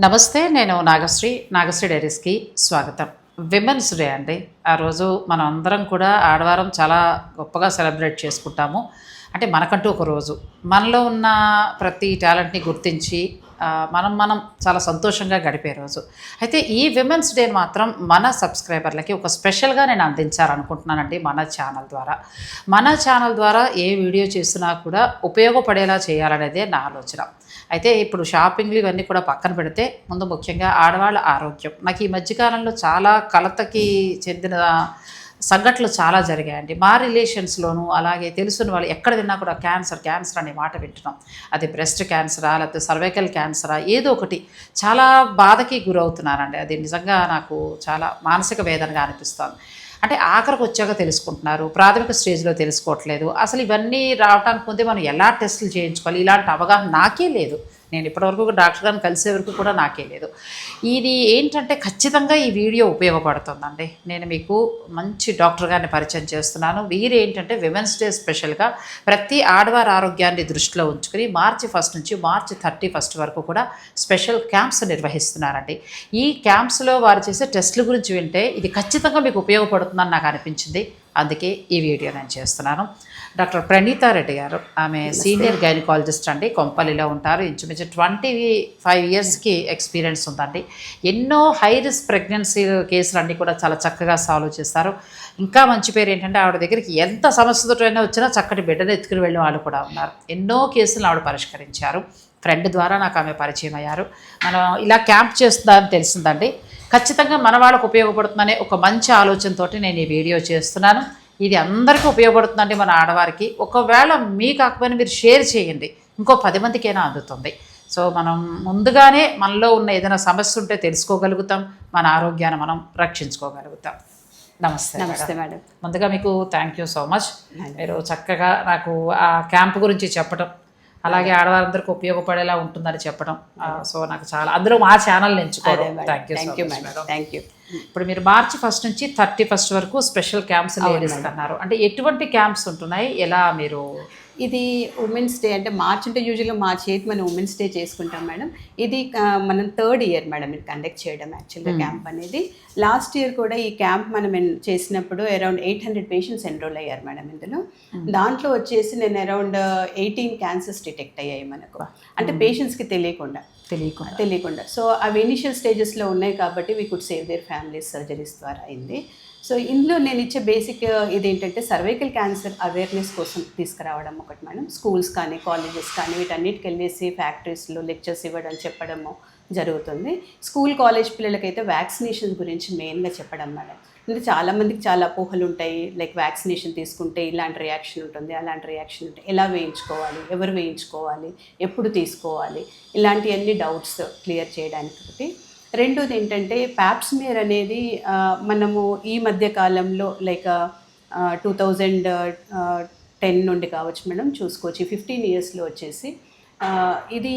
నమస్తే నేను నాగశ్రీ నాగశ్రీ డైరీస్కి స్వాగతం. విమెన్స్ డే అండి. ఆ రోజు మనం అందరం కూడా ఆడవారం చాలా గొప్పగా సెలబ్రేట్ చేసుకుంటాము. అంటే మనకంటూ ఒక రోజు. మనలో ఉన్న ప్రతి టాలెంట్ని గుర్తించి మనం మనం చాలా సంతోషంగా గడిపే రోజు. అయితే ఈ విమెన్స్ డే మాత్రం మన సబ్స్క్రైబర్లకి ఒక స్పెషల్గా నేను అందించాలనుకుంటున్నానండి మన ఛానల్ ద్వారా. మన ఛానల్ ద్వారా ఏ వీడియో చేసినా కూడా ఉపయోగపడేలా చేయాలనేదే నా ఆలోచన. అయితే ఇప్పుడు షాపింగ్లు ఇవన్నీ కూడా పక్కన పెడితే ముందు ముఖ్యంగా ఆడవాళ్ళ ఆరోగ్యం. నాకు ఈ మధ్యకాలంలో చాలా కలతకి చెందిన సంఘటనలు చాలా జరిగాయండి. మా రిలేషన్స్లోనూ అలాగే తెలుసున్న వాళ్ళు ఎక్కడ విన్నా కూడా క్యాన్సర్ క్యాన్సర్ అనే మాట వింటున్నాం. అది బ్రెస్ట్ క్యాన్సరా లేకపోతే సర్వైకల్ క్యాన్సరా ఏదో ఒకటి చాలా బాధకి గురవుతున్నానండి అది నిజంగా నాకు చాలా మానసిక వేదనగా అనిపిస్తుంది. అంటే ఆఖరికి వచ్చాక తెలుసుకుంటున్నారు ప్రాథమిక స్టేజ్లో తెలుసుకోవట్లేదు. అసలు ఇవన్నీ రావడానికి ముందే మనం ఎలా టెస్టులు చేయించుకోవాలి? ఇలాంటి అవగాహన నాకే లేదు. నేను ఇప్పటివరకు డాక్టర్ గారిని కలిసే వరకు కూడా నాకే లేదు. ఇది ఏంటంటే ఖచ్చితంగా ఈ వీడియో ఉపయోగపడుతుందండి. నేను మీకు మంచి డాక్టర్ గారిని పరిచయం చేస్తున్నాను. వీరు ఏంటంటే విమెన్స్ డే స్పెషల్గా ప్రతి ఆడవారి ఆరోగ్యాన్ని దృష్టిలో ఉంచుకుని మార్చి ఫస్ట్ నుంచి మార్చి థర్టీ ఫస్ట్ వరకు కూడా స్పెషల్ క్యాంప్స్ నిర్వహిస్తున్నారండి. ఈ క్యాంప్స్లో వారు చేసే టెస్టుల గురించి వింటే ఇది ఖచ్చితంగా మీకు ఉపయోగపడుతుందని నాకు అనిపించింది. అందుకే ఈ వీడియో నేను చేస్తున్నాను. డాక్టర్ ప్రణీతా రెడ్డి గారు ఆమె సీనియర్ గైనకాలజిస్ట్ అండి కొంపల్లిలో ఉంటారు. ఇంచుమించు ట్వంటీ ఫైవ్ ఇయర్స్కి ఎక్స్పీరియన్స్ ఉందండి. ఎన్నో హై రిస్క్ ప్రెగ్నెన్సీ కేసులు అన్నీ కూడా చాలా చక్కగా సాల్వ్ చేస్తారు. ఇంకా మంచి పేరు ఏంటంటే ఆవిడ దగ్గరికి ఎంత సమస్యతోటైనా వచ్చినా చక్కటి బిడ్డను ఎత్తుకుని వెళ్ళిన వాళ్ళు కూడా ఉన్నారు. ఎన్నో కేసులు ఆవిడ పరిష్కరించారు. ఫ్రెండ్ ద్వారా నాకు ఆమె పరిచయం అయ్యారు. మనం ఇలా క్యాంప్ చేస్తుందని తెలిసిందండి. ఖచ్చితంగా మన వాళ్ళకు ఉపయోగపడుతుందనే ఒక మంచి ఆలోచనతోటి నేను ఈ వీడియో చేస్తున్నాను. ఇది అందరికీ ఉపయోగపడుతుందండి మన ఆడవారికి. ఒకవేళ మీ కాకపోయినా మీరు షేర్ చేయండి. ఇంకో పది మందికైనా అందుతుంది. సో మనం ముందుగానే మనలో ఉన్న ఏదైనా సమస్య ఉంటే తెలుసుకోగలుగుతాం. మన ఆరోగ్యాన్ని మనం రక్షించుకోగలుగుతాం. నమస్తే. నమస్తే మేడం. ముందుగా మీకు థ్యాంక్ యూ సో మచ్ మీరు చక్కగా నాకు ఆ క్యాంప్ గురించి చెప్పడం అలాగే ఆడవారందరికీ ఉపయోగపడేలా ఉంటుందని చెప్పడం. సో నాకు చాలా అందులో మా ఛానల్ ఎంచుకోవడం. Thank you thank you madam. Thank you ఇప్పుడు మీరు మార్చి ఫస్ట్ నుంచి థర్టీ ఫస్ట్ వరకు స్పెషల్ క్యాంప్స్ నిర్వహిస్తున్నారు అంటే ఎటువంటి క్యాంప్స్ ఉంటున్నాయి? ఎలా మీరు ఇది ఉమెన్స్ డే అంటే మార్చ్ అంటే యూజువల్గా మార్చ్ ఎయిత్ మనం ఉమెన్స్ డే చేసుకుంటాం మేడం. ఇది మనం థర్డ్ ఇయర్ మేడం ఇది కండక్ట్ చేయడం యాక్చువల్గా క్యాంప్ అనేది. లాస్ట్ ఇయర్ కూడా ఈ క్యాంప్ మనం చేసినప్పుడు around eight hundred patients enroll అయ్యారు మేడం ఇందులో. దాంట్లో వచ్చేసి నేను అరౌండ్ ఎయిటీన్ క్యాన్సర్స్ డిటెక్ట్ అయ్యాయి మనకు. అంటే పేషెంట్స్కి తెలియకుండా. తెలియకుండా. తెలియకుండా. సో అవి ఇనిషియల్ స్టేజెస్లో ఉన్నాయి కాబట్టి we could save their families surgeries ద్వారా అయింది. సో ఇందులో నేను ఇచ్చే బేసిక్ ఇదేంటంటే సర్వైకల్ క్యాన్సర్ అవేర్నెస్ కోసం తీసుకురావడం ఒకటి మేడం. స్కూల్స్ కానీ కాలేజెస్ కానీ వీటన్నిటికి వెళ్ళేసి ఫ్యాక్టరీస్లో లెక్చర్స్ ఇవ్వడం చెప్పడము జరుగుతుంది. స్కూల్ కాలేజ్ పిల్లలకైతే వ్యాక్సినేషన్ గురించి మెయిన్గా చెప్పడం మేడం. అంటే చాలామందికి చాలా అపోహలు ఉంటాయి. లైక్ వ్యాక్సినేషన్ తీసుకుంటే ఇలాంటి రియాక్షన్ ఉంటుంది అలాంటి రియాక్షన్ ఉంటుంది. ఎలా వేయించుకోవాలి? ఎవరు వేయించుకోవాలి? ఎప్పుడు తీసుకోవాలి? ఇలాంటివన్నీ డౌట్స్ క్లియర్ చేయడానికి ఒకటి రెండోది ఏంటంటే ప్యాప్స్మియర్ అనేది మనము ఈ మధ్య కాలంలో లైక్ టూ థౌజండ్ టెన్ నుండి కావచ్చు మేడం చూసుకోవచ్చు. ఫిఫ్టీన్ ఇయర్స్లో వచ్చేసి ఇది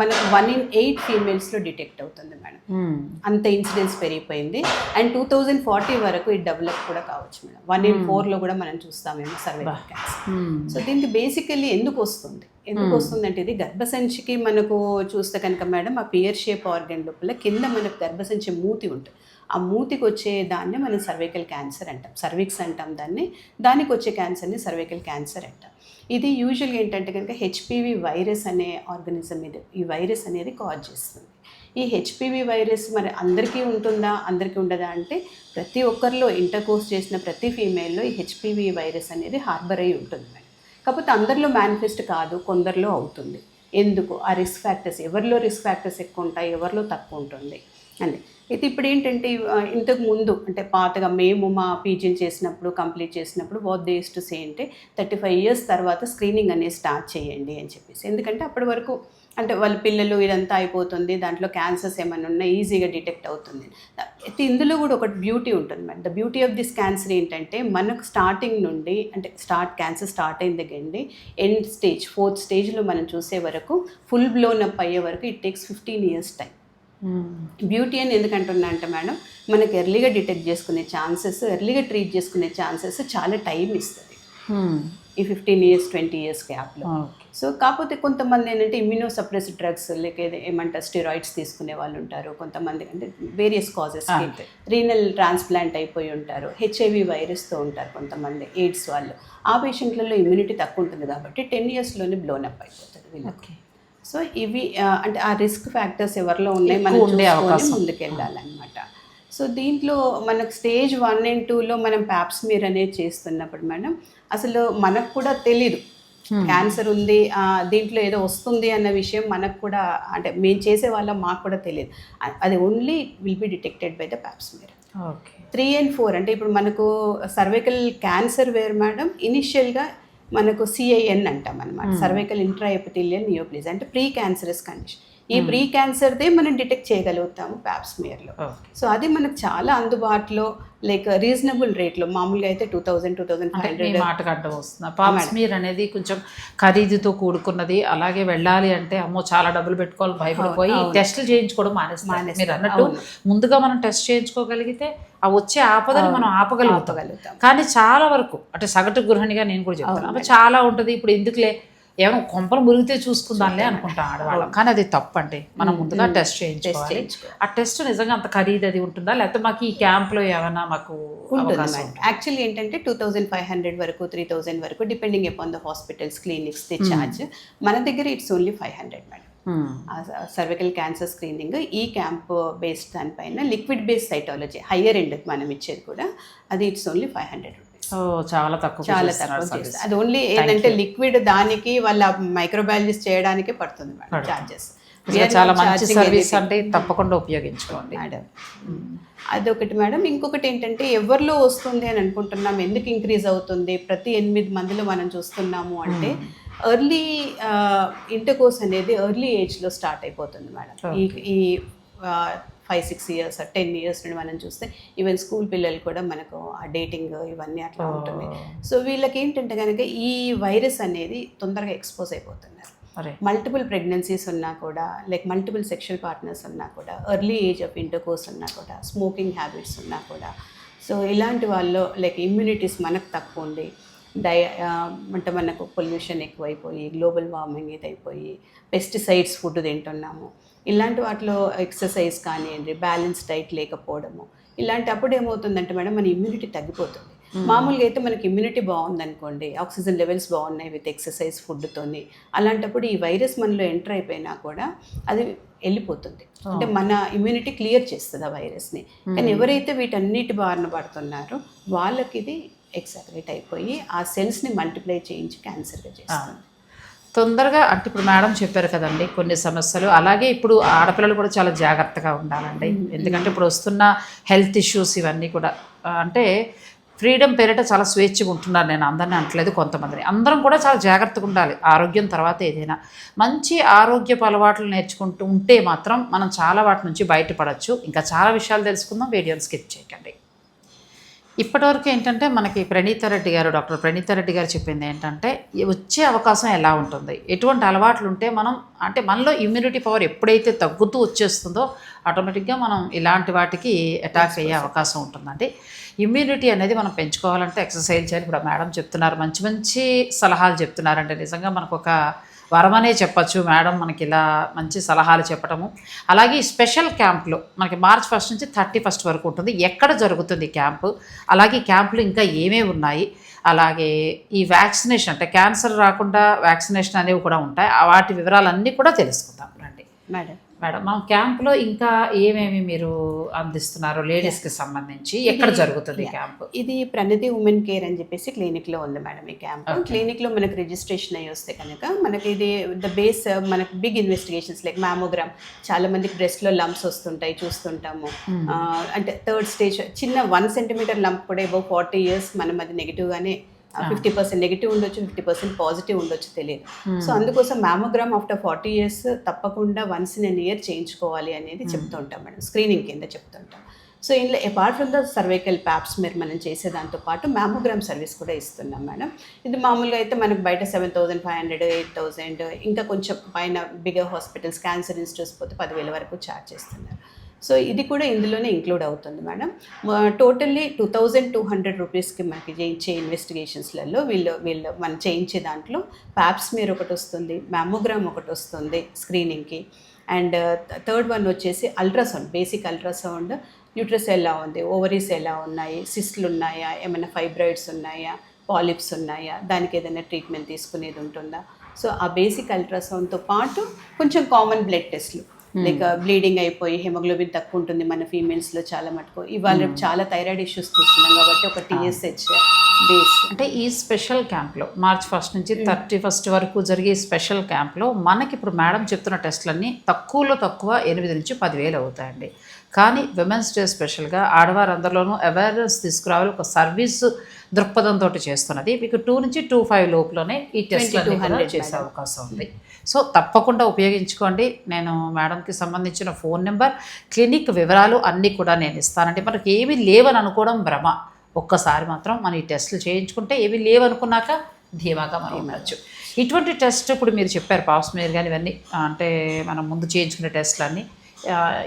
మనకు వన్ ఇన్ ఎయిట్ ఫీమేల్స్లో డిటెక్ట్ అవుతుంది మేడం. మ్మ్. అంత ఇన్సిడెన్స్ పెరిగిపోయింది. అండ్ టూ థౌజండ్ ఫార్టీ వరకు ఇది డెవలప్ కూడా కావచ్చు మేడం. వన్ ఇన్ ఫోర్లో కూడా మనం చూస్తామేమో సర్వే క్యాన్సర్. సో దీనికి బేసికల్లీ ఎందుకు వస్తుంది? ఎందుకు వస్తుంది అంటే ఇది గర్భసంచికి మనకు చూస్తే కనుక మేడం ఆ పియర్ షేప్ ఆర్గన్ లోపల కింద మనకు గర్భసంచి మూతి ఉంటుంది. ఆ మూతికి వచ్చే దాన్ని మనం సర్వైకల్ క్యాన్సర్ అంటాం. సర్విక్స్ అంటాం దాన్ని. దానికి వచ్చే క్యాన్సర్ని సర్వైకల్ క్యాన్సర్ అంటాం. ఇది యూజువల్గా ఏంటంటే కనుక హెచ్పివి వైరస్ అనే ఆర్గనిజం ఇది ఈ వైరస్ అనేది కాజ్ చేస్తుంది. ఈ హెచ్పివి వైరస్ మరి అందరికీ ఉంటుందా అందరికీ ఉండదా అంటే ప్రతి ఒక్కరిలో ఇంటర్ కోర్స్ చేసిన ప్రతి ఫీమేల్లో ఈ హెచ్పివి వైరస్ అనేది హార్బర్ అయి ఉంటుంది మేడం. కాకపోతే అందరిలో మేనిఫెస్ట్ కాదు కొందరిలో అవుతుంది. ఎందుకు? ఆ రిస్క్ ఫ్యాక్టర్స్ ఎవరిలో రిస్క్ ఫ్యాక్టర్స్ ఎక్కువ ఉంటాయి ఎవరిలో తక్కువ ఉంటుంది అండి అయితే ఇప్పుడు ఏంటంటే ఇంతకు ముందు అంటే పాతగా మేము మా పీజీని చేసినప్పుడు కంప్లీట్ చేసినప్పుడు వాట్ దే టు సే అంటే థర్టీ ఫైవ్ ఇయర్స్ తర్వాత స్క్రీనింగ్ అనేది స్టార్ట్ చేయండి అని చెప్పేసి. ఎందుకంటే అప్పటి వరకు అంటే వాళ్ళ పిల్లలు ఇదంతా అయిపోతుంది దాంట్లో క్యాన్సర్స్ ఏమైనా ఉన్నా ఈజీగా డిటెక్ట్ అవుతుంది అయితే ఇందులో కూడా ఒకటి బ్యూటీ ఉంటుంది madam the beauty of this cancer ఏంటంటే మనకు స్టార్టింగ్ నుండి అంటే స్టార్ట్ క్యాన్సర్ స్టార్ట్ అయిన దగ్గర నుండి ఎండ్ స్టేజ్ ఫోర్త్ స్టేజ్లో మనం చూసే వరకు ఫుల్ బ్లోన్ అప్ అయ్యే వరకు it takes fifteen years time. Beauty అని ఎందుకంటున్నా అంటే మేడం మనకి ఎర్లీగా డిటెక్ట్ చేసుకునే ఛాన్సెస్ ఎర్లీగా ట్రీట్ చేసుకునే ఛాన్సెస్ చాలా టైం ఇస్తుంది మ్మ్. ఈ ఫిఫ్టీన్ ఇయర్స్ ట్వంటీ ఇయర్స్ గ్యాప్లో సో కాకపోతే కొంతమంది ఏంటంటే ఇమ్యూనో సప్రెస్ డ్రగ్స్ లేక ఏమంటారు స్టిరాయిడ్స్ తీసుకునే వాళ్ళు ఉంటారు. కొంతమంది అంటే వేరియస్ కాజెస్కి అంతే. రీనల్ ట్రాన్స్ప్లాంట్ అయిపోయి ఉంటారు హెచ్ఐవి వైరస్తో ఉంటారు కొంతమంది ఎయిడ్స్ వాళ్ళు. ఆ పేషెంట్లలో ఇమ్యూనిటీ తక్కువ ఉంటుంది కాబట్టి టెన్ ఇయర్స్లోనే బ్లోన్ అప్ అయిపోతుంది వీళ్ళకి సో ఇవి అంటే ఆ రిస్క్ ఫ్యాక్టర్స్ ఎవరిలో ఉన్నాయి మనం ఎక్కువ సో దీంట్లో మనకు స్టేజ్ వన్ అండ్ టూలో మనం ప్యాప్స్ మీర్ అనేది చేస్తున్నప్పుడు మేడం అసలు మనకు కూడా తెలీదు. క్యాన్సర్ ఉంది దీంట్లో ఏదో వస్తుంది అన్న విషయం మనకు కూడా అంటే మేము చేసే వాళ్ళం మాకు కూడా తెలియదు అది only will be detected by the pap smear okay. Three and four అంటే ఇప్పుడు మనకు సర్వైకల్ క్యాన్సర్ వేరు మేడం ఇనిషియల్గా మనకు సిఐఎన్ అంటాం అనమాట సర్వైకల్ ఇంట్రా ఎపిథీలియల్ నియోప్లీజ్ అంటే ప్రీ క్యాన్సరస్ కండిషన్ ఈ ప్రీ క్యాన్సర్దే మనం డిటెక్ట్ చేయగలుగుతాము ప్యాప్స్మియర్లో సో అది మనకు చాలా అందుబాటులో లైక్ రీజనబుల్ రేట్లో. మామూలుగా అయితే two thousand two thousand five hundred మాటకు అడ్డం వస్తుంది. పాప్స్మీర్ అనేది కొంచెం ఖరీదుతో కూడుకున్నది. అలాగే వెళ్ళాలి అంటే అమ్మో చాలా డబ్బులు పెట్టుకోవాలి భయపడిపోయి టెస్టులు చేయించుకోవడం మానేస్తారు, మీరు అన్నట్టు. ముందుగా మనం టెస్ట్ చేయించుకోగలిగితే ఆ వచ్చే ఆపదని మనం ఆపగలుగుతాం. కానీ చాలా వరకు అంటే సగటు గృహిణిగా నేను కూడా చెప్తాను. చాలా ఉంటుంది. ఇప్పుడు ఎందుకులే? ఏమో కొంపలు మురిగితే చూసుకుందాంలే అనుకుంటాం ఆడవాళ్ళం. కానీ అది తప్పు అండి మనం ముందుగా టెస్ట్ చేయించుకోవాలి. ఆ టెస్ట్ నిజంగా అంత ఖరీదు అది ఉంటుందా? లేకపోతే మాకు ఈ క్యాంప్లో ఏమైనా మాకు యాక్చువల్లీ ఏంటంటే టూ థౌజండ్ ఫైవ్ హండ్రెడ్ వరకు త్రీ థౌజండ్ వరకు depending upon the hospitals clinics the charge మన దగ్గర it's only five hundred madam. Cervical cancer screening ఈ క్యాంప్ బేస్డ్ దానిపైన liquid based cytology higher end మనం ఇచ్చేది కూడా అది it's only five hundred rupees so చాలా తక్కువ చాలా తక్కువ. చేస్తారు అది ఓన్లీ ఏంటంటే లిక్విడ్ దానికి వాళ్ళ మైక్రోబయాలజిస్ట్ చేయడానికే పడుతుంది మేడం నిజంగా చాలా మంచి సర్వీస్ అంటే తప్పకుండా ఉపయోగించుకోండి. మేడం అదొకటి మేడం. ఇంకొకటి ఏంటంటే ఎవరిలో వస్తుంది అని అనుకుంటున్నాం? ఎందుకు ఇంక్రీజ్ అవుతుంది? ప్రతి ఎనిమిది మందిలో మనం చూస్తున్నాము అంటే ఎర్లీ ఇంటర్కోర్స్ అనేది ఎర్లీ ఏజ్లో స్టార్ట్ అయిపోతుంది మేడం. ఈ ఈ five six years ten years నుండి మనం చూస్తే ఈవెన్ స్కూల్ పిల్లలు కూడా మనకు ఆ డేటింగ్ ఇవన్నీ అట్లా ఉంటుంది. సో వీళ్ళకి ఏంటంటే కనుక ఈ వైరస్ అనేది తొందరగా ఎక్స్పోజ్ అయిపోతున్నారు మల్టిపుల్ ప్రెగ్నెన్సీస్ ఉన్నా కూడా లైక్ మల్టిపుల్ సెక్షువల్ పార్ట్నర్స్ ఉన్నా కూడా ఎర్లీ ఏజ్ ఆఫ్ ఇంటర్కోర్స్ ఉన్నా కూడా స్మోకింగ్ హ్యాబిట్స్ ఉన్నా కూడా. సో ఇలాంటి వాళ్ళు లైక్ ఇమ్యూనిటీస్ మనకు తక్కువ ఉండి డై అంటే మనకు పొల్యూషన్ ఎక్కువైపోయి గ్లోబల్ వార్మింగ్ ఇదైపోయి పెస్టిసైడ్స్ ఫుడ్ తింటున్నాము. ఇలాంటి వాటిలో ఎక్సర్సైజ్ కానివ్వండి బ్యాలెన్స్ డైట్ లేకపోవడము ఇలాంటి అప్పుడు ఏమవుతుందంటే మేడం మన ఇమ్యూనిటీ తగ్గిపోతుంది. మామూలుగా అయితే మనకి ఇమ్యూనిటీ బాగుందనుకోండి ఆక్సిజన్ లెవెల్స్ బాగున్నాయి విత్ ఎక్సర్సైజ్ ఫుడ్తోని అలాంటప్పుడు ఈ వైరస్ మనలో ఎంటర్ అయిపోయినా కూడా అది వెళ్ళిపోతుంది. అంటే మన ఇమ్యూనిటీ క్లియర్ చేస్తుంది ఆ వైరస్ని. కానీ ఎవరైతే వీటన్నిటి బారిన పడుతున్నారో వాళ్ళకి ఇది ఎక్సాక్రేట్ అయిపోయి ఆ సెల్స్ని మల్టిప్లై చేయించి క్యాన్సర్గా చేస్తుంది. తొందరగా అంటే ఇప్పుడు మేడం చెప్పారు కదండి కొన్ని సమస్యలు. అలాగే ఇప్పుడు ఆడపిల్లలు కూడా చాలా జాగ్రత్తగా ఉండాలండి. ఎందుకంటే ఇప్పుడు వస్తున్న హెల్త్ ఇష్యూస్ ఇవన్నీ కూడా అంటే ఫ్రీడమ్ పేరిట చాలా స్వేచ్ఛగా ఉంటున్నారు. నేను అందరిని అంటలేదు కొంతమందిని. అందరం కూడా చాలా జాగ్రత్తగా ఉండాలి. ఆరోగ్యం తర్వాత ఏదైనా. మంచి ఆరోగ్యపు అలవాట్లు నేర్చుకుంటూ ఉంటే మాత్రం మనం చాలా వాటి నుంచి బయటపడవచ్చు ఇంకా చాలా విషయాలు తెలుసుకుందాం. వీడియోని స్కిప్ చేయకండి. ఇప్పటివరకు ఏంటంటే మనకి ప్రణీత రెడ్డి గారు డాక్టర్ ప్రణీత రెడ్డి గారు చెప్పింది ఏంటంటే వచ్చే అవకాశం ఎలా ఉంటుంది? ఎటువంటి అలవాట్లు ఉంటే మనం అంటే మనలో ఇమ్యూనిటీ పవర్ ఎప్పుడైతే తగ్గుతూ వచ్చేస్తుందో ఆటోమేటిక్గా మనం ఇలాంటి వాటికి అటాక్ అయ్యే అవకాశం ఉంటుందండి. ఇమ్యూనిటీ అనేది మనం పెంచుకోవాలంటే ఎక్సర్సైజ్ చేయాలి. ఇప్పుడు మేడం చెప్తున్నారు మంచి మంచి సలహాలు చెప్తున్నారంటే నిజంగా మనకు ఒక వరమనే చెప్పచ్చు. మేడం మనకి ఇలా మంచి సలహాలు చెప్పటము. అలాగే ఈ స్పెషల్ క్యాంప్లో మనకి మార్చ్ ఫస్ట్ నుంచి థర్టీ ఫస్ట్ వరకు ఉంటుంది. ఎక్కడ జరుగుతుంది క్యాంపు? అలాగే క్యాంపులు ఇంకా ఏమేమి ఉన్నాయి? అలాగే ఈ వ్యాక్సినేషన్ అంటే క్యాన్సర్ రాకుండా వ్యాక్సినేషన్ అనేవి కూడా ఉంటాయి. ఆ వాటి వివరాలన్నీ కూడా తెలుసుకుందాం. రండి. మేడం. మేడం మన క్యాంపులో ఇంకా ఏమేమి మీరు అందిస్తున్నారు లేడీస్కి సంబంధించి ఎక్కడ జరుగుతుంది క్యాంపు? ఇది ప్రణతి ఉమెన్ కేర్ అని చెప్పేసి క్లినిక్లో ఉంది మేడం ఈ క్యాంప్. క్లినిక్లో మనకు రిజిస్ట్రేషన్ అయ్యి వస్తే కనుక మనకి ఇది ద బేస్ మనకి బిగ్ ఇన్వెస్టిగేషన్స్ లైక్ మ్యామోగ్రామ్ చాలా మందికి బ్రెస్ట్లో లంప్స్ వస్తుంటాయి చూస్తుంటాము. ఆ, అంటే థర్డ్ స్టేజ్ చిన్న వన్ సెంటీమీటర్ లంప్ కూడా ఎబో ఫార్టీ ఇయర్స్ మనం అది నెగిటివ్గానే ఫిఫ్టీ పర్సెంట్ నెగిటివ్ ఉండొచ్చు ఫిఫ్టీ పర్సెంట్ పాజిటివ్ ఉండొచ్చు తెలియదు. సో అందుకోసం మ్యామోగ్రామ్ ఆఫ్టర్ ఫార్టీ ఇయర్స్ తప్పకుండా వన్స్ ఇన్ అన్ ఇయర్ చేయించుకోవాలి అనేది చెప్తుంటాం మేడం. స్క్రీనింగ్ కింద చెప్తుంటాం. సో ఇందులో apart from the cervical paps మీరు మనం చేసే దాంతో పాటు మ్యామోగ్రామ్ సర్వీస్ కూడా ఇస్తున్నాం మేడం. ఇది మామూలుగా అయితే మనకు బయట seven thousand five hundred eight thousand ఇంకా కొంచెం పైన బిగర్ హాస్పిటల్స్ క్యాన్సర్ ఇన్స్టిట్యూట్స్ పోతే పదివేల వరకు ఛార్జ్ చేస్తున్నారు. సో ఇది కూడా ఇందులోనే ఇంక్లూడ్ అవుతుంది madam. Totally two thousand two hundred రూపీస్కి మనకి చేయించే ఇన్వెస్టిగేషన్స్లలో వీళ్ళు వీళ్ళు మనం చేయించే దాంట్లో ప్యాప్స్ మీరు ఒకటి వస్తుంది మ్యామోగ్రామ్ ఒకటి వస్తుంది స్క్రీనింగ్కి అండ్ థర్డ్ వన్ వచ్చేసి అల్ట్రాసౌండ్ బేసిక్ అల్ట్రాసౌండ్ యూట్రస్ ఎలా ఉంది ఓవరీస్ ఎలా ఉన్నాయి సిస్ట్లు ఉన్నాయా ఏమైనా ఫైబ్రాయిడ్స్ ఉన్నాయా పాలిప్స్ ఉన్నాయా దానికి ఏదైనా ట్రీట్మెంట్ తీసుకునేది ఉంటుందా? సో ఆ బేసిక్ అల్ట్రాసౌండ్తో పాటు కొంచెం కామన్ బ్లడ్ టెస్ట్లు లైక్ బ్లీడింగ్ అయిపోయి హెమోగ్లోబిన్ తక్కువ ఉంటుంది మన ఫీమేల్స్లో చాలా మటుకు. ఇవాళ రేపు చాలా థైరాయిడ్ ఇష్యూస్ చూస్తున్నాం కాబట్టి ఒక టీఎస్హెచ్ బేస్. అంటే ఈ స్పెషల్ క్యాంప్లో మార్చ్ ఫస్ట్ నుంచి థర్టీ ఫస్ట్ వరకు జరిగే స్పెషల్ క్యాంప్లో మనకి ఇప్పుడు మేడం చెప్తున్న టెస్టులన్నీ తక్కువలో తక్కువ ఎనిమిది నుంచి పదివేలు అవుతాయండి. కానీ విమెన్స్ డే స్పెషల్గా ఆడవారందరిలోనూ అవేర్నెస్ తీసుకురావాలి ఒక సర్వీస్ దృక్పథంతో చేస్తున్నది. మీకు టూ నుంచి టూ ఫైవ్ లోపులోనే ఈ టెస్ట్ 2200 చేసే అవకాశం ఉంది. సో తప్పకుండా ఉపయోగించుకోండి. నేను మేడంకి సంబంధించిన ఫోన్ నెంబర్ క్లినిక్ వివరాలు అన్నీ కూడా నేను ఇస్తానంటే మనకి ఏమీ లేవని అనుకోవడం భ్రమ. ఒక్కసారి మాత్రం మనం ఈ టెస్టులు చేయించుకుంటే ఏమీ లేవనుకున్నాక ధీమాగా మనం ఉండొచ్చు. ఇటువంటి టెస్ట్ ఇప్పుడు మీరు చెప్పారు పాస్ మీరు కానీ ఇవన్నీ అంటే మనం ముందు చేయించుకునే టెస్టులు అన్నీ ఆ,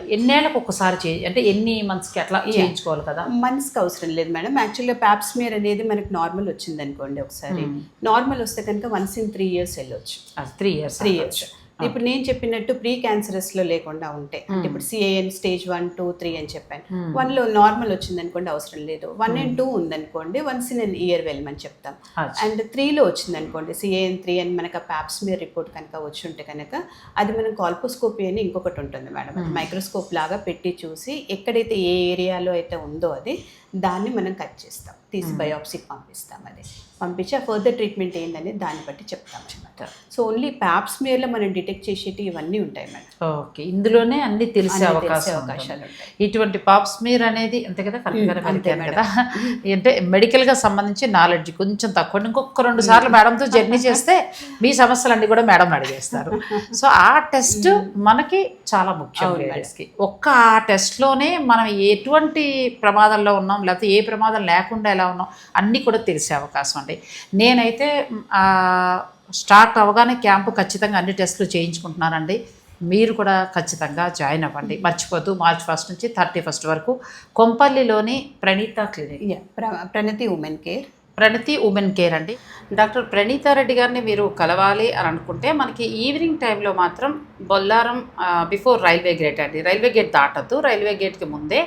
ఎన్నేళ్ళకు ఒక్కసారి చే అంటే ఎన్ని మంత్స్కి అట్లా చేయించుకోవాలి కదా? మనసుకి అవసరం లేదు మేడం. యాక్చువల్గా ప్యాప్స్మియర్ అనేది మనకి నార్మల్ వచ్చింది అనుకోండి ఒకసారి నార్మల్ వస్తే కనుక వన్స్ ఇన్ త్రీ ఇయర్స్ వెళ్ళొచ్చు. Three years three years. ఇప్పుడు నేను చెప్పినట్టు ప్రీ క్యాన్సరస్లో లేకుండా ఉంటే అంటే ఇప్పుడు CIN stage one two three అని చెప్పాను. వన్లో నార్మల్ వచ్చింది అనుకోండి అవసరం లేదు. వన్ అండ్ టూ ఉందనుకోండి వన్స్ ఇన్ ఇయర్ వెళ్ళమని చెప్తాం. అండ్ త్రీలో వచ్చింది అనుకోండి సిఏఎన్ త్రీ అని మనకు ప్యాప్స్మియర్ రిపోర్ట్ కనుక వచ్చి ఉంటే కనుక అది మనం కాల్పోస్కోపీ అని ఇంకొకటి ఉంటుంది మేడం. మైక్రోస్కోప్ లాగా పెట్టి చూసి ఎక్కడైతే ఏ ఏరియాలో అయితే ఉందో అది దాన్ని మనం కట్ చేస్తాం. తీసి బయోప్సీకి పంపిస్తాం అది. పంపించి ఆ ఫర్దర్ ట్రీట్మెంట్ ఏంటనేది దాన్ని బట్టి చెప్తాం అనమాట సో ఓన్లీ ప్యాప్స్మియర్లో మనం డిటెక్ట్ చేసేటి ఇవన్నీ ఉంటాయి మేడం. ఓకే ఇందులోనే అన్ని తెలిసే అవకాశం అవకాశాలు. ఉంటాయి. ఇటువంటి పాప్ స్మీర్ అనేది అంతే కదా పలికాను కదా? అంటే మెడికల్గా సంబంధించి నాలెడ్జ్ కొంచెం తక్కువ. ఇంకొక రెండు సార్లు మేడంతో జర్నీ చేస్తే మీ సమస్యలన్నీ కూడా మేడం అడిగేస్తారు. సో ఆ టెస్ట్ మనకి చాలా ముఖ్యం లేడీస్కి ఒక్క ఆ టెస్ట్లోనే మనం ఎటువంటి ప్రమాదంలో ఉన్నాం లేకపోతే ఏ ప్రమాదం లేకుండా ఎలా ఉన్నాం అన్నీ కూడా తెలిసే అవకాశం అండి. నేనైతే స్టార్ట్ అవగానే క్యాంపు ఖచ్చితంగా అన్ని టెస్టులు చేయించుకుంటున్నానండి. మీరు కూడా ఖచ్చితంగా జాయిన్ అవ్వండి. మర్చిపోద్దు మార్చ్ ఫస్ట్ నుంచి థర్టీ ఫస్ట్ వరకు కొంపల్లిలోని Praneetha clinic. Pranathi women care. Pranathi women care అండి. డాక్టర్ ప్రణీత రెడ్డి గారిని మీరు కలవాలి అని అనుకుంటే మనకి ఈవినింగ్ టైంలో మాత్రం బొల్లారం బిఫోర్ రైల్వే గేట్ అండి. రైల్వే గేట్ దాటద్దు. రైల్వే గేట్కి ముందే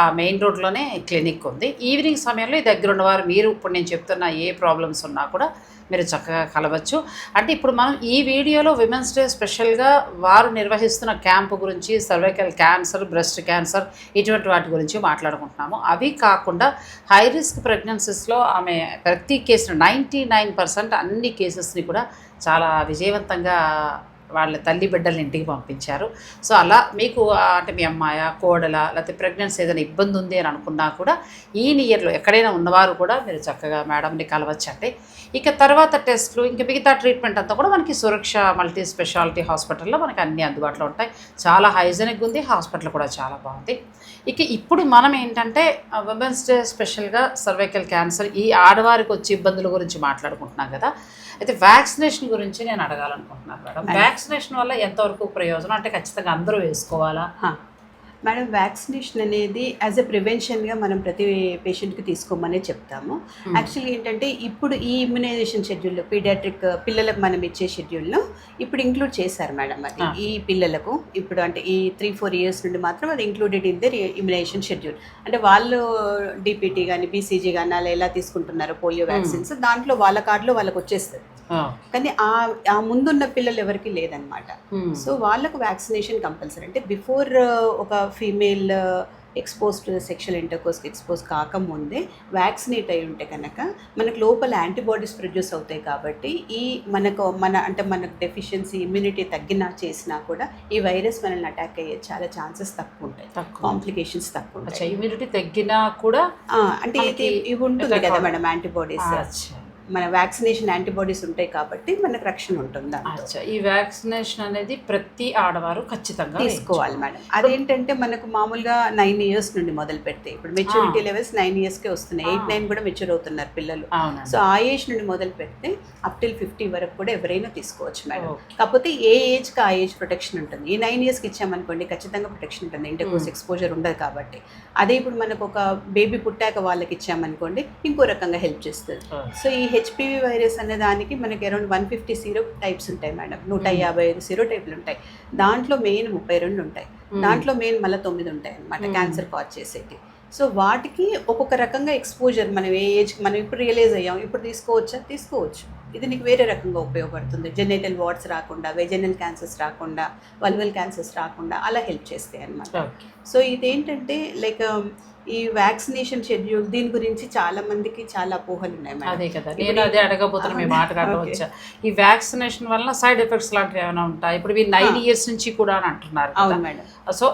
ఆ మెయిన్ రోడ్లోనే క్లినిక్ ఉంది. ఈవినింగ్ సమయంలో ఈ దగ్గర ఉన్నవారు మీరు ఇప్పుడు నేను చెప్తున్న ఏ ప్రాబ్లమ్స్ ఉన్నా కూడా మీరు చక్కగా కలవచ్చు. అంటే ఇప్పుడు మనం ఈ వీడియోలో విమెన్స్ డే స్పెషల్గా వారు నిర్వహిస్తున్న క్యాంపు గురించి సర్వైకల్ క్యాన్సర్ బ్రెస్ట్ క్యాన్సర్ ఇటువంటి వాటి గురించి మాట్లాడుకుంటున్నాము. అవి కాకుండా హై రిస్క్ ప్రెగ్నెన్సీస్లో ఆమె ప్రతి కేసును నైంటీ నైన్ పర్సెంట్ అన్ని కేసెస్ని కూడా చాలా విజయవంతంగా వాళ్ళ తల్లి బిడ్డల్ని ఇంటికి పంపించారు. సో అలా మీకు అంటే మీ అమ్మాయ కోడల లేకపోతే ప్రెగ్నెన్సీ ఏదైనా ఇబ్బంది ఉంది అని అనుకున్నా కూడా ఈ ఇయర్లో ఎక్కడైనా ఉన్నవారు కూడా మీరు చక్కగా మేడంని కలవచ్చండి. ఇక తర్వాత టెస్ట్లు ఇంకా మిగతా ట్రీట్మెంట్ అంతా కూడా మనకి సురక్ష మల్టీ స్పెషాలిటీ హాస్పిటల్లో మనకి అన్ని అందుబాటులో ఉంటాయి. చాలా హైజెనిక్ ఉంది హాస్పిటల్ కూడా చాలా బాగుంది. ఇక ఇప్పుడు మనం ఏంటంటే ఉమెన్స్ డే స్పెషల్గా సర్వైకల్ క్యాన్సర్ ఈ ఆడవారికి వచ్చే ఇబ్బందుల గురించి మాట్లాడుకుంటున్నాం కదా. అయితే వ్యాక్సినేషన్ గురించి నేను అడగాలనుకుంటున్నాను మేడం. వ్యాక్సినేషన్ వల్ల ఎంతవరకు ప్రయోజనం? అంటే ఖచ్చితంగా అందరూ వేసుకోవాలా. మేడం వ్యాక్సినేషన్ అనేది యాజ్ ఎ ప్రివెన్షన్గా మనం ప్రతి పేషెంట్కి తీసుకోమనే చెప్తాము. యాక్చువల్లీ ఏంటంటే ఇప్పుడు ఈ ఇమ్యునైజేషన్ షెడ్యూల్లో పీడియాట్రిక్ పిల్లలకు మనం ఇచ్చే షెడ్యూల్లో ఇప్పుడు ఇంక్లూడ్ చేశారు మేడం అది. Ah. ఈ పిల్లలకు ఇప్పుడు అంటే ఈ త్రీ ఫోర్ ఇయర్స్ నుండి మాత్రం అది included in their immunization schedule అంటే వాళ్ళు డిపిటీ కానీ బీసీజీ కానీ అలా ఎలా తీసుకుంటున్నారో పోలియో వ్యాక్సిన్స్ దాంట్లో వాళ్ళ కార్డులో వాళ్ళకి వచ్చేస్తుంది కానీ ఆ ఆ ముందున్న పిల్లలు ఎవరికి లేదనమాట సో వాళ్ళకు వ్యాక్సినేషన్ కంపల్సరీ అంటే బిఫోర్ ఒక ఫీమేల్ ఎక్స్పోజ్ సెక్షువల్ ఇంటర్కోర్స్కి ఎక్స్పోజ్ కాకముందే వ్యాక్సినేట్ అయి ఉంటే కనుక మనకు లోపల యాంటీబాడీస్ ప్రొడ్యూస్ అవుతాయి కాబట్టి ఈ మనకు మన అంటే మనకు డెఫిషియన్సీ ఇమ్యూనిటీ తగ్గినా చేసినా కూడా ఈ వైరస్ మనల్ని అటాక్ అయ్యే చాలా ఛాన్సెస్ తక్కువ ఉంటాయి. కాంప్లికేషన్స్ తక్కువ ఉంటాయి. ఇమ్యూనిటీ తగ్గినా కూడా అంటే ఇది ఇవి ఉంటుంది కదా మేడం యాంటీబాడీస్. మన వ్యాక్సినేషన్ యాంటీబాడీస్ ఉంటాయి కాబట్టి మనకు రక్షణ ఉంటుంది ఈ వ్యాక్సినేషన్ అనేది ప్రతి ఆడవారు ఖచ్చితంగా తీసుకోవాలి మేడం. అదేంటంటే మనకు మామూలుగా నైన్ ఇయర్స్ నుండి మొదలు పెడితే ఇప్పుడు మెచ్యూరిటీ లెవెల్స్ నైన్ ఇయర్స్కే వస్తున్నాయి. ఎయిట్ నైన్ కూడా మెచ్యూర్ అవుతున్నారు పిల్లలు. సో ఆ ఏజ్ నుండి మొదలు పెడితే అప్ టిల్ ఫిఫ్టీ వరకు కూడా ఎవరైనా తీసుకోవచ్చు మేడం. కాకపోతే ఏ ఏజ్కి ఆ ఏజ్ ప్రొటెక్షన్ ఉంటుంది? ఈ నైన్ ఇయర్స్కి ఇచ్చామనుకోండి ఖచ్చితంగా ప్రొటెక్షన్ ఉంటుంది. ఇంటర్కోర్స్ ఎక్స్పోజర్ ఉండదు కాబట్టి. అదే ఇప్పుడు మనకు ఒక బేబీ పుట్టాక వాళ్ళకి ఇచ్చామనుకోండి ఇంకో రకంగా హెల్ప్ చేస్తుంది. సో ఈ హెచ్పివి వైరస్ అనే దానికి మనకి around one fifty sero types ఉంటాయి మేడం. నూట యాభై ఐదు సీరో టైప్లు ఉంటాయి. దాంట్లో మెయిన్ ముప్పై రెండు ఉంటాయి. దాంట్లో మెయిన్ మళ్ళీ తొమ్మిది ఉంటాయి అనమాట Hmm. క్యాన్సర్ కాజ్ చేసేటి సో వాటికి ఒక్కొక్క రకంగా ఎక్స్పోజర్ మనం ఏ ఏజ్ మనం ఇప్పుడు రియలైజ్ అయ్యాం. ఇప్పుడు తీసుకోవచ్చా? తీసుకోవచ్చు. ఇది నీకు వేరే రకంగా ఉపయోగపడుతుంది. జెనేటల్ వార్డ్స్ రాకుండా వెజనల్ క్యాన్సర్స్ రాకుండా వల్వల్ క్యాన్సర్స్ రాకుండా అలా హెల్ప్ చేస్తాయి అనమాట సో ఇదేంటంటే లైక్ ఈ వ్యాక్సినేషన్ షెడ్యూల్ దీని గురించి చాలా మందికి చాలా అపోహలు ఉన్నాయి అదే కదా. నేను అదే అడగబోతున్నా మీ అవునా? మాట వచ్చా. ఈ వ్యాక్సినేషన్ వల్ల సైడ్ ఎఫెక్ట్స్ లాంటివి ఏమైనా ఉంటాయి? ఇప్పుడు ఇవి నైన్. ఇయర్స్ నుంచి కూడా అని అంటున్నారు అవును కదా. మేడం. సో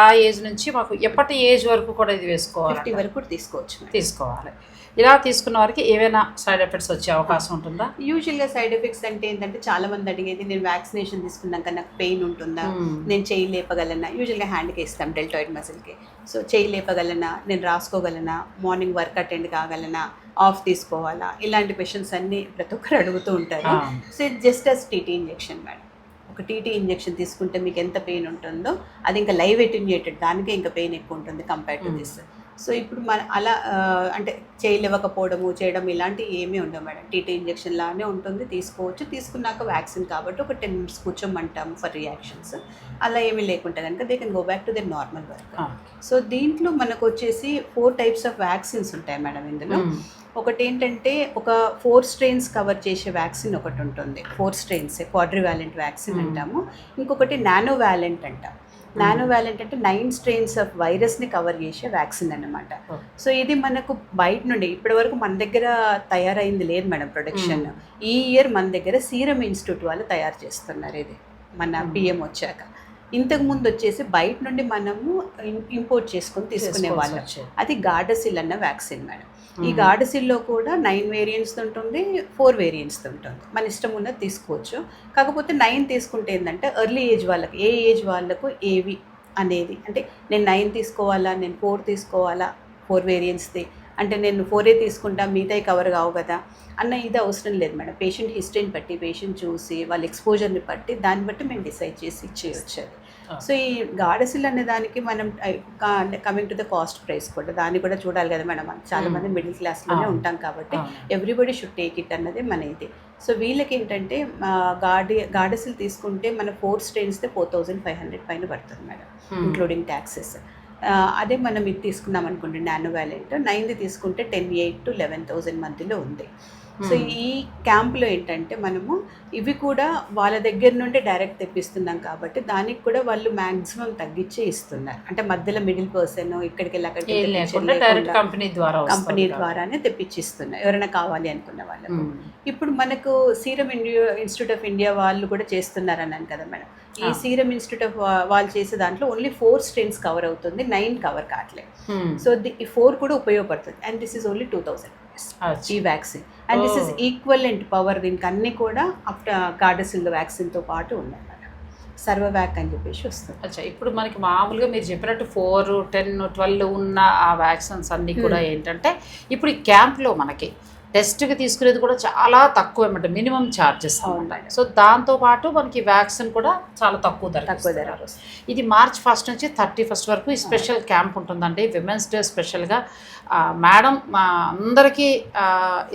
ఆ ఏజ్ నుంచి మాకు ఎప్పటి ఏజ్ వరకు కూడా ఇది ఫిఫ్టీ వేసుకోవాలి వరకు కూడా తీసుకోవచ్చు తీసుకోవాలి. ఇలా తీసుకున్న వారికి ఏవైనా సైడ్ ఎఫెక్ట్స్ వచ్చే అవకాశం ఉంటుందా? యూజువల్గా సైడ్ ఎఫెక్ట్స్ అంటే ఏంటంటే చాలా మంది అడిగేది నేను వ్యాక్సినేషన్ తీసుకున్నాక నాకు పెయిన్ ఉంటుందా? మ్మ్. నేను చేయి లేపగలనా? యూజువల్గా హ్యాండ్కి ఇస్తాం డెల్టాయిడ్ మసిల్కి సో చేయి లేపగలనా? నేను రాసుకోగలనా? మార్నింగ్ వర్క్ అటెండ్ కాగలనా? ఆఫ్ తీసుకోవాలా? ఇలాంటి క్వశ్చన్స్ అన్నీ ప్రతి ఒక్కరు అడుగుతూ ఉంటారు. So just as TT injection madam ఒక టీటీ ఇంజెక్షన్ తీసుకుంటే మీకు ఎంత పెయిన్ ఉంటుందో అది ఇంకా లైవ్ అటెన్యూటెడ్ దానికే ఇంకా పెయిన్ ఎక్కువ ఉంటుంది కంపేర్ టు. దిస్ సో ఇప్పుడు మన అలా అంటే చేయలేవకపోవడము చేయడం ఇలాంటివి ఏమీ ఉండవు మేడం. టీటీ ఇంజెక్షన్ లానే ఉంటుంది తీసుకోవచ్చు. తీసుకున్నాక వ్యాక్సిన్ కాబట్టి ఒక టెన్ మినిట్స్ కూర్చోమంటాము ఫర్ రియాక్షన్స్. అలా ఏమీ లేకుండా కనుక they can go back to their normal work. So దీంట్లో మనకు వచ్చేసి ఫోర్ టైప్స్ ఆఫ్ వ్యాక్సిన్స్ ఉంటాయి మేడం ఇందులో. మ్మ్. ఒకటి ఏంటంటే ఒక ఫోర్ స్ట్రెయిన్స్ కవర్ చేసే వ్యాక్సిన్ ఒకటి ఉంటుంది. Four strains quadrivalent vaccine Hmm. అంటాము. ఇంకొకటి నానో వ్యాలెంట్ అంటాం నానో వ్యాలెంట్ అంటే నైన్ స్ట్రెయిన్స్ ఆఫ్ వైరస్ని కవర్ చేసే వ్యాక్సిన్ అన్నమాట Oh. సో ఇది మనకు బయట నుండి ఇప్పటి వరకు మన దగ్గర తయారైంది లేదు మేడం ప్రొడక్షన్ Hmm. ఈ ఇయర్ మన దగ్గర సీరం ఇన్స్టిట్యూట్ వాళ్ళు తయారు చేస్తున్నారు ఇది మన Hmm. పిఎం వచ్చాక ఇంతకు ముందు వచ్చేసి బయట నుండి మనము ఇంపోర్ట్ చేసుకొని తీసుకునే వాళ్ళం. అది గార్డసిల్ అన్న వ్యాక్సిన్ మేడం ఈ మ్మ్. గార్డసిల్లో కూడా నైన్ వేరియంట్స్ ఉంటుంది ఫోర్ వేరియంట్స్ ఉంటుంది మన ఇష్టం ఉన్నది తీసుకోవచ్చు కాకపోతే నైన్ తీసుకుంటే ఏంటంటే ఎర్లీ ఏజ్ వాళ్ళకి ఏ ఏజ్ వాళ్ళకు ఏవి అనేది అంటే నేను నైన్ తీసుకోవాలా నేను ఫోర్ తీసుకోవాలా ఫోర్ వేరియంట్స్ది అంటే నేను ఫోరే తీసుకుంటా మిగతాయి కవర్ కావు కదా అన్న ఇది అవసరం లేదు మేడం పేషెంట్ హిస్టరీని బట్టి పేషెంట్ చూసి వాళ్ళ ఎక్స్పోజర్ని బట్టి దాన్ని బట్టి మేము డిసైడ్ చేసి ఇచ్చేయచ్చు. సో ఈ గాడసిల్ అనే దానికి మనం coming to the cost price కూడా దాన్ని కూడా చూడాలి కదా మేడం చాలా. మంది మిడిల్ క్లాస్లోనే. ఉంటాం కాబట్టి. ఎవ్రీబడి షుడ్ టేక్ ఇట్ అన్నది మన ఇది సో వీళ్ళకి ఏంటంటే గాడి గాడసిల్ తీసుకుంటే మన ఫోర్ స్ట్రెయిన్స్దే ఫోర్ థౌజండ్ ఫైవ్ హండ్రెడ్ పైన పడుతుంది మేడం. ఇంక్లూడింగ్ ట్యాక్సెస్ అదే మనం ఇది తీసుకున్నాం అనుకోండి నానో వ్యాలెంట్ నైన్ది తీసుకుంటే ten eight to eleven thousand మధ్యలో ఉంది సో మ్మ్. ఈ క్యాంప్లో ఏంటంటే మనము ఇవి కూడా వాళ్ళ దగ్గర నుండి డైరెక్ట్ తెప్పిస్తున్నాం కాబట్టి దానికి కూడా వాళ్ళు మ్యాక్సిమం తగ్గించే ఇస్తున్నారు అంటే మధ్యలో మిడిల్ పర్సన్ ఇక్కడికి వెళ్ళి అక్కడికి వెళ్ళి కంపెనీ ద్వారా కంపెనీ. ద్వారానే తెప్పించిస్తున్నారు ఎవరైనా కావాలి అనుకున్న వాళ్ళకు మ్మ్. ఇప్పుడు మనకు Serum India Institute of India వాళ్ళు కూడా చేస్తున్నారు అన్నాను కదా మేడం ఈ. సీరం ఇన్స్టిట్యూట్ ఆఫ్ వాళ్ళు చేసే దాంట్లో ఓన్లీ ఫోర్ స్ట్రెయిన్స్ కవర్ అవుతుంది నైన్ కవర్ కావట్లేదు. సో ది ఈ ఫోర్ కూడా ఉపయోగపడుతుంది and this is only two thousand. ఈ vaccine and this is. Equivalent power దీనికి అన్ని కూడా ఆఫ్టర్ గార్డసిల్ వ్యాక్సిన్తో పాటు ఉన్నాయి సర్వవ్యాక్ అని చెప్పేసి వస్తుంది అచ్చా ఇప్పుడు మనకి మామూలుగా మీరు చెప్పినట్టు ఫోర్ టెన్ ట్వెల్వ్ ఉన్న ఆ వ్యాక్సిన్స్ అన్నీ కూడా ఏంటంటే ఇప్పుడు ఈ క్యాంప్లో మనకి టెస్ట్కి తీసుకునేది కూడా చాలా తక్కువ అనమాట మినిమం ఛార్జెస్ అనమాట. సో దాంతోపాటు మనకి వ్యాక్సిన్ కూడా చాలా తక్కువ ధర తక్కువ ధర ఇది మార్చ్ ఫస్ట్ నుంచి థర్టీ ఫస్ట్ వరకు ఈ స్పెషల్ క్యాంప్ ఉంటుందండి. విమెన్స్ డే స్పెషల్గా. మేడం మా అందరికీ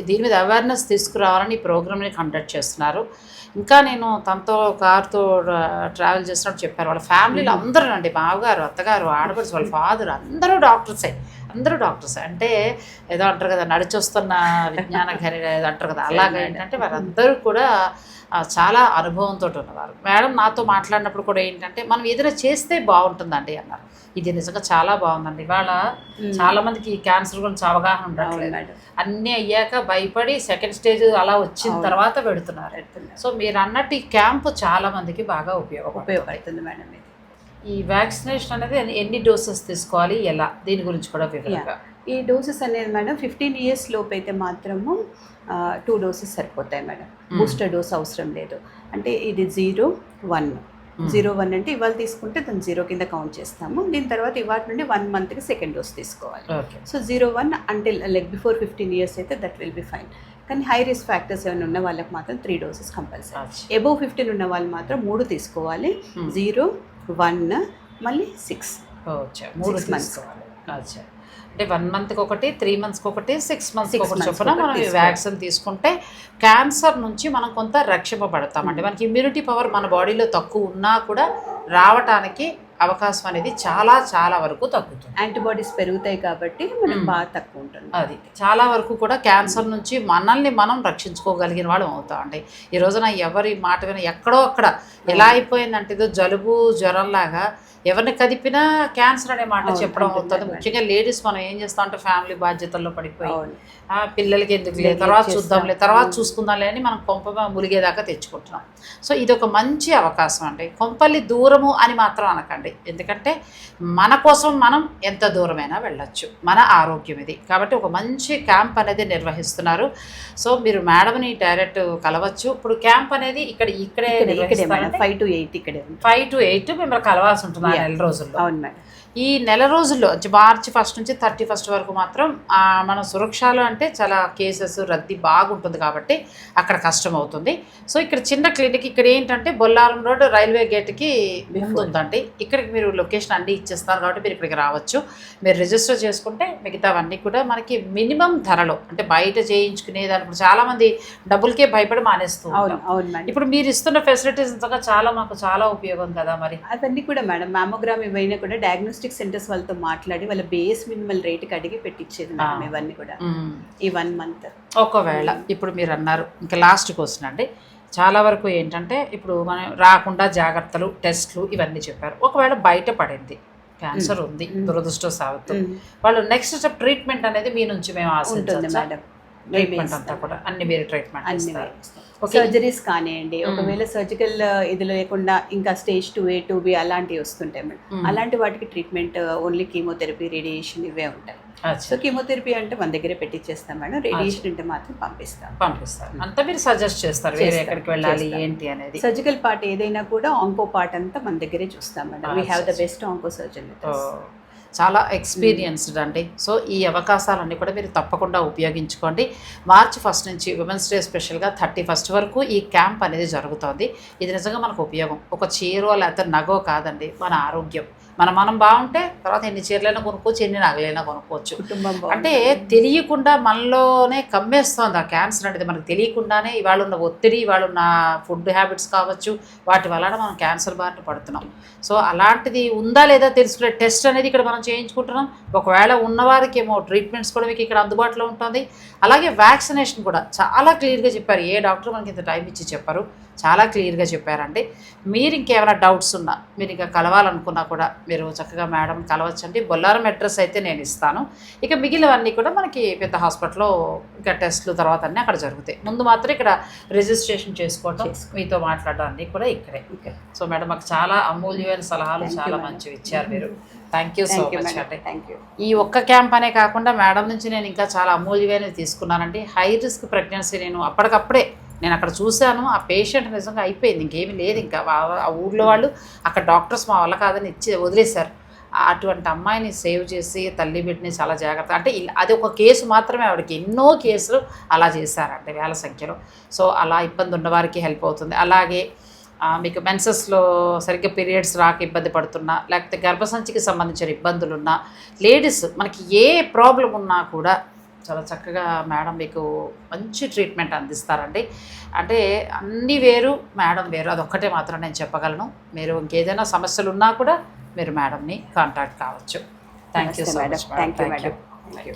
దీని మీద అవేర్నెస్ తీసుకురావాలని ఈ ప్రోగ్రామ్ని కండక్ట్ చేస్తున్నారు. ఇంకా నేను తనతో కార్తో ట్రావెల్ చేసినప్పుడు చెప్పారు. వాళ్ళ ఫ్యామిలీలో అందరూ అండి బావగారు అత్తగారు ఆడపడుచు వాళ్ళ ఫాదర్ అందరూ డాక్టర్సే. అందరూ డాక్టర్స్. అంటే ఏదో అంటారు కదా నడిచొస్తున్న విజ్ఞాన ఘని ఏదో అంటారు కదా అలాగే ఏంటంటే వారందరూ కూడా చాలా అనుభవంతో ఉన్నవారు. మేడం నాతో మాట్లాడినప్పుడు కూడా ఏంటంటే మనం ఏదైనా చేస్తే బాగుంటుందండి అన్నారు. ఇది నిజంగా చాలా బాగుందండి. ఇవాళ చాలా మందికి ఈ క్యాన్సర్ గురించి అవగాహన ఉండట్లేదు. అన్నీ అయ్యాక భయపడి సెకండ్ స్టేజ్ అలా వచ్చిన. తర్వాత పెడుతున్నారు. సో మీరు అన్నట్టు ఈ క్యాంపు చాలా మందికి బాగా ఉపయోగపడుతుంది. ఉపయోగపడుతుంది మేడం ఇది. ఈ వ్యాక్సినేషన్ అనేది ఎన్ని- డోసెస్ తీసుకోవాలి ఎలా? దీని గురించి కూడా వివరంగా. ఈ డోసెస్ అనేది మేడం ఫిఫ్టీన్ ఇయర్స్ లోపు అయితే మాత్రము టూ డోసెస్ సరిపోతాయి మేడం. బూస్టర్ డోస్ అవసరం లేదు. అంటే ఇది జీరో వన్. జీరో వన్ అంటే ఇవాళ తీసుకుంటే దాన్ని జీరో కింద కౌంట్ చేస్తాము. దీని తర్వాత ఇవాళ నుండి వన్ మంత్కి సెకండ్ డోస్ తీసుకోవాలి. సో జీరో వన్ అంటే లైక్ బిఫోర్ ఫిఫ్టీన్ ఇయర్స్ అయితే దట్ విల్ బి ఫైన్ కానీ హై రిస్క్ ఫ్యాక్టర్స్ ఏమైనా ఉన్న వాళ్ళకి మాత్రం three doses compulsory above fifteen ఉన్న వాళ్ళు మాత్రం మూడు తీసుకోవాలి. Hmm. జీరో వన్ మళ్ళీ సిక్స్. మూడు అచ్చా. అంటే వన్ మంత్కి ఒకటి త్రీ మంత్స్కి ఒకటి సిక్స్ మంత్స్కి ఒకటి చొప్పున మనం తీసుకోవాలి. వ్యాక్సిన్ తీసుకుంటే క్యాన్సర్ నుంచి మనం కొంత రక్షింపబడతాం. అంటే మనకి ఇమ్యూనిటీ పవర్ మన బాడీలో తక్కువ ఉన్నా కూడా రావటానికి అవకాశం అనేది చాలా చాలా వరకు తగ్గుతుంది. యాంటీబాడీస్ పెరుగుతాయి కాబట్టి మనకు Hmm. బాగా తక్కువ ఉంటుంది అది. చాలా వరకు కూడా క్యాన్సర్ నుంచి మనల్ని మనం రక్షించుకోగలిగిన వాళ్ళం అవుతాం అండి ఈ రోజున ఎవరి మాట విన ఎక్కడో అక్కడ ఎలా అయిపోయిందంటే ఏదో జలుబు జ్వరంలాగా ఎవరిని కదిపినా క్యాన్సర్ అనే మాట చెప్పడం అవుతుంది. ముఖ్యంగా లేడీస్ మనం ఏం చేస్తాం అంటే ఫ్యామిలీ బాధ్యతల్లో పడిపోయి పిల్లలకి ఎందుకు లేదు? తర్వాత. చూద్దాంలే తర్వాత Mm. చూసుకుందాంలే అని మనం కొంప ములిగేదాకా తెచ్చుకుంటున్నాం. సో ఇది ఒక మంచి అవకాశం అండి. కొంపల్లి దూరము అని మాత్రం అనకండి. ఎందుకంటే మన కోసం మనం ఎంత దూరమైనా వెళ్ళొచ్చు. మన ఆరోగ్యం ఇది. కాబట్టి ఒక మంచి క్యాంప్ అనేది నిర్వహిస్తున్నారు. సో మీరు మేడంని డైరెక్ట్ కలవచ్చు. ఇప్పుడు క్యాంప్ అనేది ఇక్కడ ఇక్కడే ఫైవ్ టు ఎయిట్ ఇక్కడే ఉంది. ఫైవ్ టు ఎయిట్ మిమ్మల్ని కలవాల్సి ఉంటుంది ఆ. నెల రోజుల్లో. అవును మేడం. ఈ నెల రోజుల్లో మార్చి ఫస్ట్ నుంచి థర్టీ ఫస్ట్ వరకు మాత్రం మన సురక్షలో అంటే చాలా కేసెస్ రద్దీ బాగుంటుంది కాబట్టి అక్కడ కష్టం అవుతుంది సో ఇక్కడ చిన్న క్లినిక్ ఇక్కడ ఏంటంటే బొల్లారం రోడ్ రైల్వే గేట్కి ముందు ఉందండి. ఇక్కడికి మీరు లొకేషన్ అన్నీ ఇచ్చేస్తారు కాబట్టి మీరు ఇక్కడికి రావచ్చు. మీరు రిజిస్టర్ చేసుకుంటే మిగతావన్నీ కూడా మనకి మినిమం ధరలో అంటే బయట చేయించుకునే దానికి చాలామంది డబ్బులకే భయపడి మానేస్తూ అవును ఉంటాం అవును మేడం ఇప్పుడు మీరు ఇస్తున్న ఫెసిలిటీస్ నిజంగా చాలా మాకు చాలా ఉపయోగం కదా మరి. అవన్నీ కూడా మేడం మ్యామోగ్రామ్ ఇవైనా కూడా డయాగ్నోస్టిక్ సెంటర్స్ వాళ్ళతో మాట్లాడి వాళ్ళ బేస్ మినిమల్ రేట్కి అడిగి పెట్టించేది మేడం. ఇవన్నీ కూడా. ఈ వన్ మంత్. ఒకవేళ ఇప్పుడు మీరు అన్నారు ఇంకా లాస్ట్ క్వశ్చన్ అండి. చాలా వరకు ఏంటంటే ఇప్పుడు మనం రాకుండా జాగ్రత్తలు టెస్ట్లు ఇవన్నీ చెప్పారు. ఒకవేళ బయట పడింది క్యాన్సర్ ఉంది. దురదృష్టవశాత్తు. వాళ్ళు నెక్స్ట్ స్టెప్ ట్రీట్మెంట్ అనేది మీ నుంచి మేము ఆశించవచ్చు? మేడం. ట్రీట్మెంట్ అంతా కూడా. అన్ని మీరు ట్రీట్మెంట్ అన్ని సర్జరీస్ కానివ్వండి. ఒకవేళ సర్జికల్ ఇది లేకుండా ఇంకా stage two A two B అలాంటివి వస్తుంటాయి మేడం. అలాంటి వాటికి ట్రీట్మెంట్ ఓన్లీ కీమోథెరపీ రేడియేషన్ ఇవే ఉంటాయి. సో. కీమోథెరపీ అంటే మన దగ్గరే పెట్టించేస్తాం మేడం రేడియేషన్ అంటే మాత్రం పంపిస్తాం. పంపిస్తారు. అంతా మీరు సజెస్ట్ చేస్తారు వేరే ఎక్కడికి వెళ్ళాలి. ఏంటి అనేది. సర్జికల్ పార్ట్ ఏదైనా కూడా ఆంకో పార్ట్ అంతా మన దగ్గరే చూస్తాం madam we have the best onco surgeon చాలా ఎక్స్పీరియన్స్డ్ అండి. సో ఈ అవకాశాలన్నీ కూడా మీరు తప్పకుండా ఉపయోగించుకోండి. మార్చి ఫస్ట్ నుంచి ఉమెన్స్ డే స్పెషల్గా థర్టీ ఫస్ట్ వరకు ఈ క్యాంప్ అనేది జరుగుతోంది. ఇది నిజంగా మనకు ఉపయోగం. ఒక చీరో లేకపోతే నగో కాదండి మన ఆరోగ్యం. మన మనం బాగుంటే తర్వాత ఎన్ని చీరలైనా కొనుక్కోవచ్చు ఎన్ని నగలైనా కొనుక్కోవచ్చు. కుటుంబం అంటే. తెలియకుండా మనలోనే కమ్మేస్తోంది ఆ క్యాన్సర్ అనేది. మనకు తెలియకుండానే ఇవాళ ఉన్న ఒత్తిడి ఇవాళ ఉన్న ఫుడ్ హ్యాబిట్స్ కావచ్చు వాటి వలన మనం క్యాన్సర్ బారిన పడుతున్నాం. సో అలాంటిది ఉందా లేదా తెలుసుకునే టెస్ట్ అనేది ఇక్కడ మనం చేయించుకుంటున్నాం. ఒకవేళ ఉన్నవారికి ఏమో ట్రీట్మెంట్స్ కూడా మీకు ఇక్కడ అందుబాటులో ఉంటుంది. అలాగే వ్యాక్సినేషన్ కూడా చాలా క్లియర్గా చెప్పారు. ఏ డాక్టర్ మనకి ఇంత టైం ఇచ్చి చెప్పారు. చాలా క్లియర్గా చెప్పారండి. మీరు ఇంకేమైనా డౌట్స్ ఉన్నా మీరు ఇంకా కలవాలనుకున్నా కూడా మీరు చక్కగా మేడం కలవచ్చండి. బొల్లారం అడ్రస్ అయితే నేను ఇస్తాను. ఇక మిగిలినవన్నీ కూడా మనకి పెద్ద హాస్పిటల్లో ఇంకా టెస్ట్లు తర్వాత అన్నీ అక్కడ జరుగుతాయి. ముందు మాత్రం ఇక్కడ రిజిస్ట్రేషన్ చేసుకోవటం చేసుకో. మీతో మాట్లాడడం అన్నీ కూడా ఇక్కడే. సో మేడం మాకు చాలా అమూల్యమైన సలహాలు చాలా. మంచివి ఇచ్చారు మీరు. Thank you so thank you much అండి. థ్యాంక్ యూ ఈ ఒక్క క్యాంప్ అనే కాకుండా మేడం నుంచి నేను ఇంకా చాలా అమూల్యమైనవి తీసుకున్నానండి. హై రిస్క్ ప్రెగ్నెన్సీ నేను అప్పటికప్పుడే నేను అక్కడ చూశాను ఆ పేషెంట్ నిజంగా అయిపోయింది ఇంకేమీ లేదు. ఇంకా ఆ ఊళ్ళో వాళ్ళు అక్కడ డాక్టర్స్ మా వల్ల కాదని ఇచ్చి వదిలేశారు. అటువంటి అమ్మాయిని సేవ్ చేసి తల్లి బిడ్డని చాలా జాగ్రత్త అంటే అది ఒక కేసు మాత్రమే ఆవిడకి. ఎన్నో కేసులు అలా చేశారంటే వేల సంఖ్యలో. సో అలా ఇబ్బంది ఉన్నవారికి హెల్ప్ అవుతుంది. అలాగే మీకు మెన్సెస్లో సరిగ్గా పీరియడ్స్ రాక ఇబ్బంది పడుతున్నా లేకపోతే గర్భసంచికి సంబంధించిన ఇబ్బందులు ఉన్నా లేడీస్ మనకి ఏ ప్రాబ్లం ఉన్నా కూడా చాలా చక్కగా మేడం మీకు మంచి ట్రీట్మెంట్ అందిస్తారండి. అంటే అన్నీ వేరు మేడం వేరు. అదొక్కటే మాత్రం నేను చెప్పగలను. మీరు ఇంకేదైనా సమస్యలు ఉన్నా కూడా మీరు మేడంని కాంటాక్ట్ కావచ్చు. Thank you so much thank you madam madam thank you